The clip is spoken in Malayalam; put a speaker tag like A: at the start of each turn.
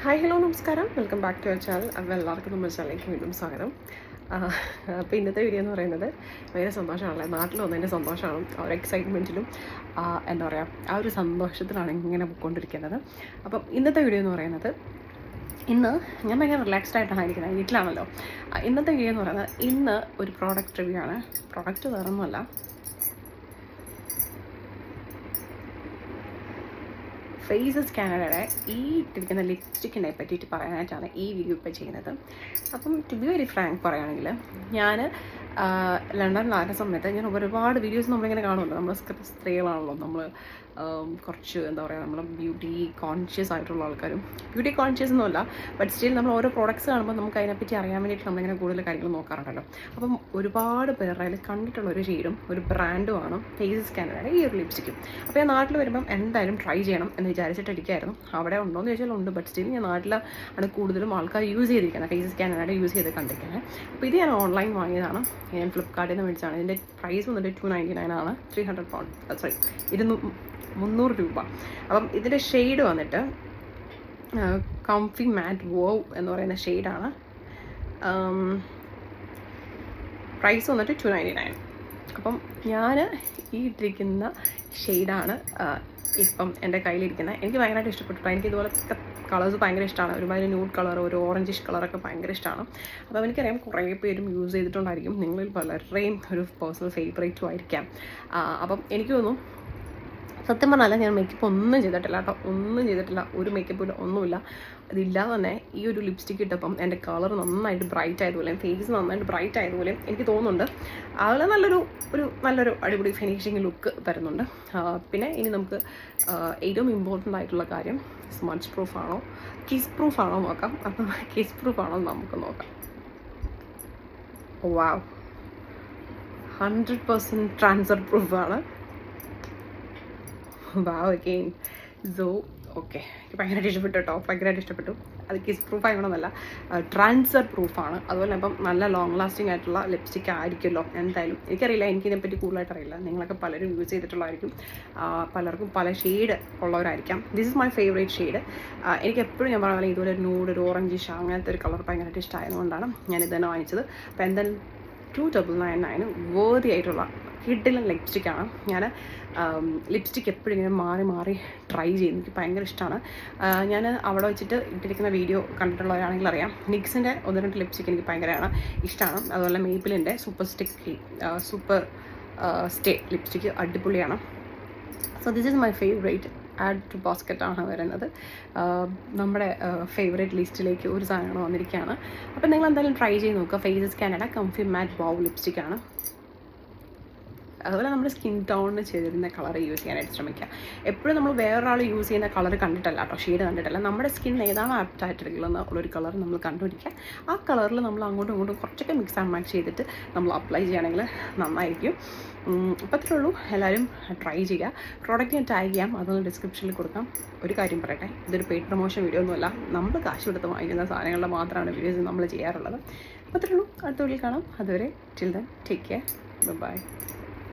A: ഹായ് ഹലോ നമസ്കാരം. Welcome back to our channel. അപ്പോൾ എല്ലാവർക്കും നമ്മുടെ ചാനലിലേക്ക് വീണ്ടും സ്വാഗതം. അപ്പോൾ ഇന്നത്തെ വീഡിയോ എന്ന് പറയുന്നത് ഭയങ്കര സന്തോഷമാണല്ലേ. നാട്ടിൽ വന്നതിന്റെ സന്തോഷമാണ് ആ ഒരു എക്സൈറ്റ്മെന്റിലും എന്താ പറയുക ആ ഒരു സന്തോഷത്തിലാണ് ഇങ്ങനെ പോയിക്കൊണ്ടിരിക്കുന്നത്. അപ്പം ഇന്നത്തെ വീഡിയോ എന്ന് പറയുന്നത് ഇന്ന് ഞാൻ ഭയങ്കര റിലാക്സ്ഡ് ആയിട്ടാണ് ഇരിക്കുന്നത്. വീട്ടിലാണല്ലോ. ഇന്നത്തെ വീഡിയോ എന്ന് പറയുന്നത് ഇന്ന് ഒരു പ്രോഡക്റ്റ് റിവ്യൂ ആണ്. പ്രോഡക്റ്റ് വേറൊന്നുമല്ല. ഫേസസ് കാനഡയുടെ ഈ ഇട്ടിരിക്കുന്ന ലിപ്സ്റ്റിക്കിനെ പറ്റിയിട്ട് പറയാനായിട്ടാണ് ഈ വീഡിയോ ഇപ്പോൾ ചെയ്യുന്നത്. അപ്പം ടു ബി വെരി ഫ്രാങ്ക് പറയുകയാണെങ്കിൽ ഞാൻ ലണ്ടനിലായിരുന്ന സമയത്ത് ഞാൻ ഒരുപാട് വീഡിയോസ് നമ്മളിങ്ങനെ കാണുമല്ലോ. നമ്മൾ സ്ത്രീകളാണല്ലോ. നമ്മൾ കുറച്ച് എന്താ പറയുക നമ്മൾ ബ്യൂട്ടി കോൺഷ്യസ് ആയിട്ടുള്ള ആൾക്കാരും. ബ്യൂട്ടി കോൺഷ്യസ് ഒന്നുമല്ല ബട്ട് സ്റ്റിൽ നമ്മൾ ഓരോ പ്രോഡക്റ്റ്സ് കാണുമ്പോൾ നമുക്ക് അതിനെപ്പറ്റി അറിയാൻ വേണ്ടിയിട്ട് നമ്മളിങ്ങനെ കൂടുതൽ കാര്യങ്ങൾ നോക്കാറുണ്ടല്ലോ. അപ്പം ഒരുപാട് പേരുടെ അതിൽ കണ്ടിട്ടുള്ള ഒരു ഷെയ്ഡും ഒരു ബ്രാൻഡുമാണ് ഫേസ് സ്കാനറാണ് ഈ ഒരു ലിപ്സ്റ്റിക്കും അപ്പോൾ ഞാൻ നാട്ടിൽ വരുമ്പം എന്തായാലും ട്രൈ ചെയ്യണം എന്ന് വിചാരിച്ചിട്ടിരിക്കുകയായിരുന്നു അവിടെ ഉണ്ടോ എന്ന് ചോദിച്ചാൽ ഉണ്ട്. ബട്ട് സ്റ്റിൽ ഞാൻ നാട്ടിൽ ആണ് കൂടുതലും ആൾക്കാർ യൂസ് ചെയ്തിരിക്കുന്നത്. ഫേസ് സ്കാനറായിട്ട് യൂസ് ചെയ്ത് കണ്ടിരിക്കുന്നത്. അപ്പോൾ ഇത് ഞാൻ ഓൺലൈൻ വാങ്ങിയതാണ്. ഞാൻ ഫ്ലിപ്കാർട്ടിൽ നിന്ന് മേടിച്ചാണ് ഇതിന്റെ പ്രൈസ് വന്നിട്ട് ടു നയന്റി നയൻ ആണ് ത്രീ ഹൺഡ്രഡ് പൗണ്ട് സോറി ഇരുന്നൂ മുന്നൂറ് രൂപ. അപ്പം ഇതിന്റെ ഷെയ്ഡ് വന്നിട്ട് കംഫി മാറ്റ് വോ എന്ന് പറയുന്ന ഷെയ്ഡാണ് പ്രൈസ് വന്നിട്ട് ടു നയന്റി നയൻ അപ്പം ഞാൻ ഈ ഇട്ടിരിക്കുന്ന ഷെയ്ഡാണ് ഇപ്പം എന്റെ കയ്യിലിരിക്കുന്നത് എനിക്ക് ഭയങ്കരമായിട്ട് ഇഷ്ടപ്പെട്ടു എനിക്ക് ഇതുപോലത്തെ കളേഴ്സ് ഭയങ്കര ഇഷ്ടമാണ് ഒരുമാതിരി ന്യൂഡ് കളർ ഒരു ഓറഞ്ചിഷ് കളറൊക്കെ ഭയങ്കര ഇഷ്ടമാണ് അപ്പോൾ എനിക്കറിയാം കുറേ പേരും യൂസ് ചെയ്തിട്ടുണ്ടായിരിക്കും. നിങ്ങളിൽ പലരുടെയും ഒരു പേഴ്സണൽ ഫേവറേറ്റും ആയിരിക്കാം. അപ്പം എനിക്ക് തോന്നുന്നു സത്യം പറഞ്ഞാൽ ഞാൻ മേക്കപ്പ് ഒന്നും ചെയ്തിട്ടില്ല കേട്ടോ. ഒന്നും ചെയ്തിട്ടില്ല. ഒരു മേക്കപ്പ് ഇല്ല ഒന്നുമില്ല. അതില്ലാതെ തന്നെ ഈ ഒരു ലിപ്സ്റ്റിക് ഇട്ടപ്പം എന്റെ കളർ നന്നായിട്ട് ബ്രൈറ്റ് ആയതുപോലെയും ഫേസ് നന്നായിട്ട് ബ്രൈറ്റ് ആയതുപോലെയും എനിക്ക് തോന്നുന്നുണ്ട്. ആൾ നല്ലൊരു ഒരു നല്ലൊരു അടിപൊളി ഫിനിഷിങ് ലുക്ക് തരുന്നുണ്ട്. പിന്നെ ഇനി നമുക്ക് ഏറ്റവും ഇമ്പോർട്ടന്റ് ആയിട്ടുള്ള കാര്യം സ്മച്ച് പ്രൂഫ് ആണോ കിസ് പ്രൂഫ് ആണോ നോക്കാം. അപ്പം കിസ് പ്രൂഫ് ആണോ നമുക്ക് നോക്കാം. വാവ് ഹൺഡ്രഡ് പെർസെന്റ് ട്രാൻസ്ഫർ പ്രൂഫാണ് വാവ് അഗെയിൻ സോ ഓക്കെ എനിക്ക് ഭയങ്കരമായിട്ട് ഇഷ്ടപ്പെട്ടു കേട്ടോ ഭയങ്കരമായിട്ട് ഇഷ്ടപ്പെട്ടു. അത് കിസ് പ്രൂഫ് ആയണമെന്നല്ല ട്രാൻസ്ഫർ പ്രൂഫാണ് അതുപോലെ അപ്പം നല്ല ലോങ് ലാസ്റ്റിംഗ് ആയിട്ടുള്ള ലിപ്സ്റ്റിക് ആയിരിക്കുമല്ലോ എന്തായാലും. എനിക്കറിയില്ല എനിക്കിതിനെപ്പറ്റി കൂടുതലായിട്ട് അറിയില്ല നിങ്ങളൊക്കെ പലരും യൂസ് ചെയ്തിട്ടുള്ളതായിരിക്കും. പലർക്കും പല shade ഉള്ളവരായിരിക്കാം. This is my favourite shade എനിക്ക് എപ്പോഴും ഞാൻ പറഞ്ഞ പോലെ ഇതുപോലെ ഒരു നൂഡ് ഒരു ഷാ അങ്ങനത്തെ ഒരു കളർ ഭയങ്കരമായിട്ട് ഇഷ്ടമായതുകൊണ്ടാണ് ഞാൻ ഇതന്നെ വാങ്ങിച്ചത്. അപ്പോൾ എന്തായാലും ടു ഡബിൾ നയൻ നയനും വേർതി ആയിട്ടുള്ള കിഡിലും ലിപ്സ്റ്റിക്കാണ് ഞാൻ ലിപ്സ്റ്റിക് എപ്പോഴും ഇങ്ങനെ മാറി മാറി ട്രൈ ചെയ്യുന്നു എനിക്ക് ഭയങ്കര ഇഷ്ടമാണ് ഞാൻ അവിടെ വെച്ചിട്ട് ഇട്ടിരിക്കുന്ന വീഡിയോ കണ്ടിട്ടുള്ളവരാണെങ്കിൽ അറിയാം. നിക്സിന്റെ ഒന്ന് രണ്ട് ലിപ്സ്റ്റിക് എനിക്ക് ഭയങ്കരമാണ് ഇഷ്ടമാണ് അതുപോലെ മേപ്പിലിന്റെ super stick super stay lipstick അടിപൊളിയാണ്. So this is my favourite add to ബാസ്ക്കറ്റാണ് വരുന്നത്. നമ്മുടെ ഫേവറേറ്റ് ലിസ്റ്റിലേക്ക് ഒരു സാധനങ്ങൾ വന്നിരിക്കുകയാണ്. അപ്പോൾ നിങ്ങൾ എന്തായാലും ട്രൈ ചെയ്ത് നോക്കുക. Faces Canada comfy matte bow lipstick ആണ്. അതുപോലെ നമ്മുടെ സ്കിൻ ടോണിന് ചേരുന്ന കളർ യൂസ് ചെയ്യാനായിട്ട് ശ്രമിക്കുക. എപ്പോഴും നമ്മൾ വേറൊരാൾ യൂസ് ചെയ്യുന്ന കളർ കണ്ടിട്ടല്ല കേട്ടോ ഷെയ്ഡ് കണ്ടിട്ടല്ല. നമ്മുടെ സ്കിൻ ഏതാണ് ആപ്റ്റ് ആയിട്ടുള്ള ഉള്ളൊരു കളർ നമ്മൾ കണ്ടുപിടിക്കുക. ആ കളറിൽ നമ്മൾ അങ്ങോട്ടും ഇങ്ങോട്ടും കുറച്ചൊക്കെ മിക്സ് ആൻഡ് മാച്ച് ചെയ്തിട്ട് നമ്മൾ അപ്ലൈ ചെയ്യുകയാണെങ്കിൽ നന്നായിരിക്കും. അപ്പോൾ അത്രേ ഉള്ളൂ. എല്ലാവരും ട്രൈ ചെയ്യുക. പ്രോഡക്റ്റ് ഞാൻ ടാഗ് ചെയ്യാം. അതൊന്ന് ഡിസ്ക്രിപ്ഷനിൽ കൊടുക്കാം. ഒരു കാര്യം പറയട്ടെ. ഇതൊരു പെയ്ഡ് പ്രൊമോഷൻ വീഡിയോ ഒന്നുമല്ല നമ്മൾ കാശ് കൊടുത്ത് വാങ്ങിക്കുന്ന സാധനങ്ങളുടെ മാത്രമാണ് വീഡിയോസ് നമ്മൾ ചെയ്യാറുള്ളത്. അപ്പോൾ അത്രേ ഉള്ളൂ. അടുത്ത വീട്ടിൽ കാണാം. അതുവരെ chill then take care bye